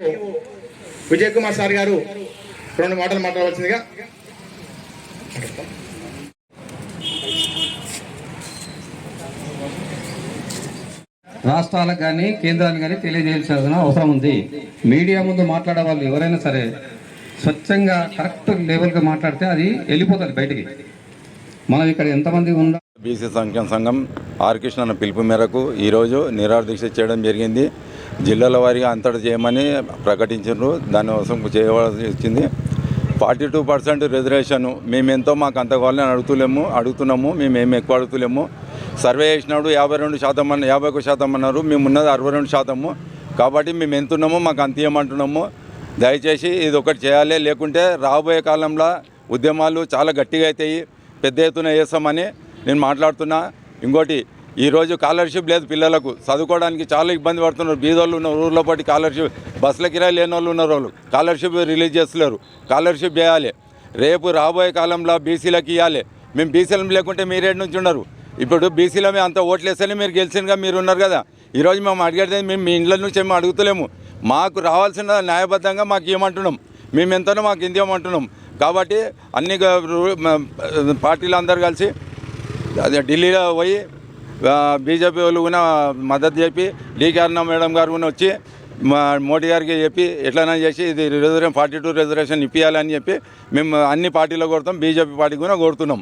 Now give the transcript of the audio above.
Vijay Kumar sir గారు రెండు మాటలు మాట్లాడవలసిందిగా రాష్ట్రాలకు కానీ కేంద్రానికి కానీ తెలియజేయాల్సిన అవసరం ఉంది. మీడియా ముందు మాట్లాడే వాళ్ళు ఎవరైనా సరే స్వచ్ఛంగా కరెక్ట్ లెవెల్గా మాట్లాడితే అది వెళ్ళిపోతుంది బయటికి. మనం ఇక్కడ ఎంతమంది ఉన్నా బీసీ సంక్షేమ సంఘం ఆర్ కృష్ణ అన్న పిలుపు మేరకు ఈరోజు నిరాహార దీక్ష చేయడం జరిగింది. జిల్లాల వారీగా అంతటా చేయమని ప్రకటించారు దానికోసం చేయవలసి వచ్చింది. ఫార్టీ టూ పర్సెంట్ రిజర్వేషన్ మేము ఎంతో మాకు అంత కావాలని అడుగుతులేము అడుగుతున్నాము మేము ఏమి ఎక్కువ అడుగుతులేము. సర్వే చేసినప్పుడు యాభై రెండు శాతం అన్న యాభై ఒక శాతం అన్నారు. మేము ఉన్నది అరవై రెండు శాతము. కాబట్టి మేము ఎంత ఉన్నామో మాకు అంత ఇవ్వమంటున్నాము దయచేసి ఇది ఒకటి చేయాలి. లేకుంటే రాబోయే కాలంలో ఉద్యమాలు చాలా గట్టిగా అవుతాయి. పెద్ద ఎత్తున చేస్తామని నేను మాట్లాడుతున్నా. ఇంకోటి ఈరోజు స్కాలర్షిప్ లేదు పిల్లలకు. చదువుకోవడానికి చాలా ఇబ్బంది పడుతున్నారు. బీదోళ్ళు ఉన్న ఊర్లో పాటు స్కాలర్షిప్ బస్సుల కిరాయి లేని వాళ్ళు ఉన్నారు వాళ్ళు స్కాలర్షిప్ రిలీజ్ చేస్తున్నారు స్కాలర్షిప్ చేయాలి. రేపు రాబోయే కాలంలో బీసీలకు ఇవ్వాలి మేము బీసీలం లేకుంటే మీరేడు నుంచి ఉన్నారు? ఇప్పుడు బీసీలో మేము అంత ఓట్లేస్తేనే మీరు గెలిచినగా మీరు ఉన్నారు కదా. ఈరోజు మేము అడిగేది మేము మీ ఇండ్ల నుంచి మేము అడుగుతలేము. మాకు రావాల్సిన న్యాయబద్ధంగా మాకు ఇవ్వమంటున్నాం మేము ఎంతనో మాకు ఇంత ఇవ్వమంటున్నాం కాబట్టి అన్ని పార్టీలు అందరు కలిసి అదే ఢిల్లీలో పోయి బీజేపీ వాళ్ళు కూడా మద్దతు చెప్పి డీకే అరుణ మేడం గారు కూడా వచ్చి మా మోడీ గారికి చెప్పి ఎట్లైనా చేసి ఇది రిజర్వేషన్ ఫార్టీ టూ రిజర్వేషన్ ఇప్పించాలని చెప్పి మేము అన్ని పార్టీలో కొడతాం బీజేపీ పార్టీ కూడా కోరుతున్నాం